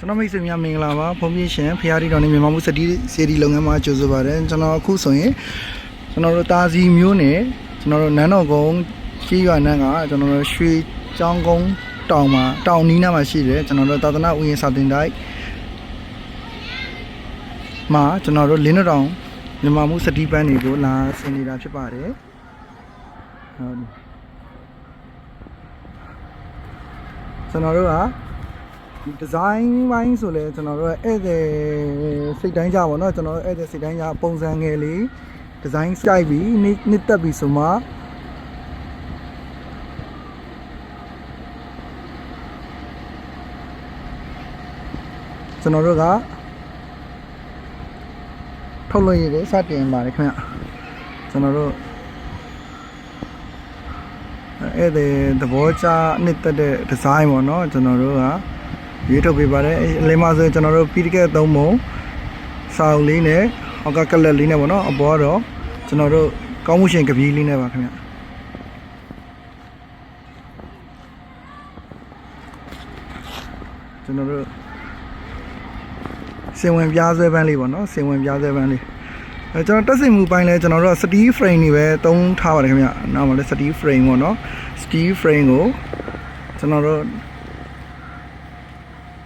ကျွန်တော်မိတ်ဆွေများမင်္ဂလာပါဖုန်းပြင်းရှင်ဖရာဒီတော်နဲ့မြန်မာမှုစတီစီဒီလုပ်ငန်းမှာကြိုဆိုပါရစေကျွန်တော်အခုဆိုရင်ကျွန်တော်တို့တာစီမျိုးနဲ့ကျွန်တော်တို့နန်းတော်ကုန်းကြီးရွာနန်းကကျွန်တော်တို့ရွှေချောင်းကုန်းတောင်မှာတောင်နီးနားမှာရှိတယ်ကျွန်တော်တို့သာသနာဥယျာဉ်စာတင်တိုက်မှာကျွန်တော်တို့လင်းတော်တောင်မြန်မာမှုစတီပန်းတွေကိုလာဆင်နေတာဖြစ်ပါတယ်ဟုတ်ကျွန်တော်တို့က ဒီဒီဇိုင်းပိုင်းဆိုလဲကျွန်တော်တို့ဧည့်သည်စိတ်တိုင်းကြပါတော့ကျွန်တော်တို့ဧည့်သည်စိတ်တိုင်းကြပုံစံငယ်လေးဒီဇိုင်းစိုက်ပြီးနှစ်နှစ်တက်ပြီးဆိုမှကျွန်တော်တို့ကထုတ်လို့ရကိုစတင်ပါတယ်ခင်ဗျကျွန်တော်တို့အဲ့ဒီသဘောကျနှစ်သက်တဲ့ဒီဇိုင်းပေါ့နော်ကျွန်တော်တို့က ရွေးထုတ်ပေးပါတယ်အဲ့အလင်းမဆိုရင်ကျွန်တော်တို့ပြီးတကက်သုံးပုံစာအုပ်လေးနဲ့အောက်ကကလပ်လေးနဲ့ပေါ့နော်အပေါ်ကတော့ကျွန်တော်တို့ကောင်းမှုရှင်ကပီးလေးနဲ့ပါခင်ဗျကျွန်တော်တို့စင်ဝင်ပြားဆွဲပန်းလေးပေါ့နော်စင်ဝင်ပြားဆွဲပန်းလေးအဲကျွန်တော်တက်စင်မှုပိုင်းလဲကျွန်တော်တို့က steel frame တွေပဲသုံးထားပါတယ်ခင်ဗျနောက်မှလဲ steel frame ပေါ့နော် steel frame ကိုကျွန်တော်တို့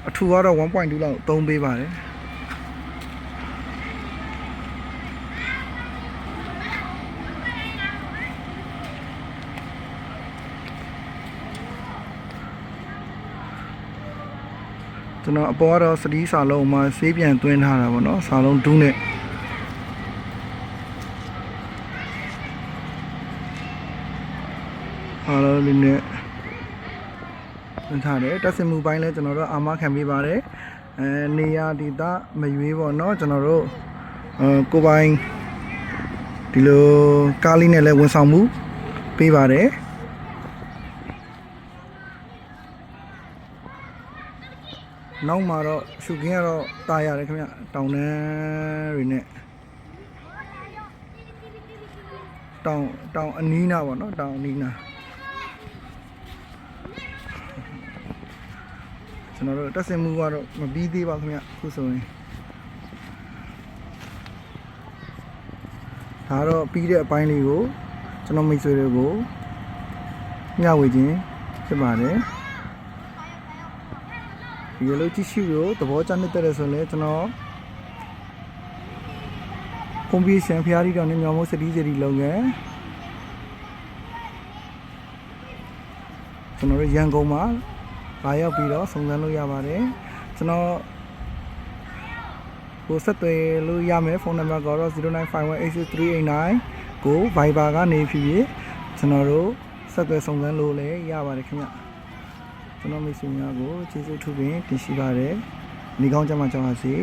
အထူကတော့1.2လောက်သုံးပေးပါတယ်ကျွန်တော်အပေါ်ကတော့စတီးစာလုံးမှာဆေးပြန်သွင်းထားတာပေါ့နော်စာလုံးဒူးနဲ့အားလုံးလေးနဲ့ဝင် ထားတယ်တက်စင်မှုပိုင်းလဲကျွန်တော်တို့အာမခံပေးပါတယ်အဲနေရာဒေသမရွေးပေါ့เนาะကျွန်တော်တို့အဲကိုပိုင်ဒီလိုကားလေးနဲ့လဲဝန်ဆောင်မှုပေးပါတယ်နောက်မှာတော့ရှုခင်းကတော့တာရတယ်ခင်ဗျတောင်တန်းတွေနဲ့တောင်တောင်အနီးနာပေါ့เนาะတောင်အနီးနာ ကျွန်တော်တို့တက်စင်မှုကတော့မပြီးသေးပါခင်ဗျအခုဆိုရင်ဒါတော့ပြီးတဲ့အပိုင်းလေးကိုကျွန်တော်မိတ်ဆွေတွေကိုမျှဝေခြင်းဖြစ်ပါတယ်ဒီလိုကြည့်ရှုလို့သဘောကျနေတဲ့ဆိုရင်လည်းကျွန်တော်ကွန်ပျူတာဖျားရီတော်နဲ့မြောင်မို့စတီးစီတီလုပ်ငန်းကျွန်တော်တို့ရန်ကုန်မှာ လာရောက်ပြီးတော့စုံစမ်းလို့ရပါတယ်ကျွန်တော်ကိုဆက်သွယ်လို့ရမယ်ဖုန်းနံပါတ်ကတော့0951863889ကို Viber ကနေဖြစ်ဖြစ်ကျွန်တော်တို့ဆက်သွယ်စုံစမ်းလို့လည်းရပါတယ်ခင်ဗျကျွန်တော်မိတ်ဆွေများကိုကျေးဇူးထူးပင်တင်ရှိပါတယ်ညီကောင်းကြမှာကြောက်ပါစေ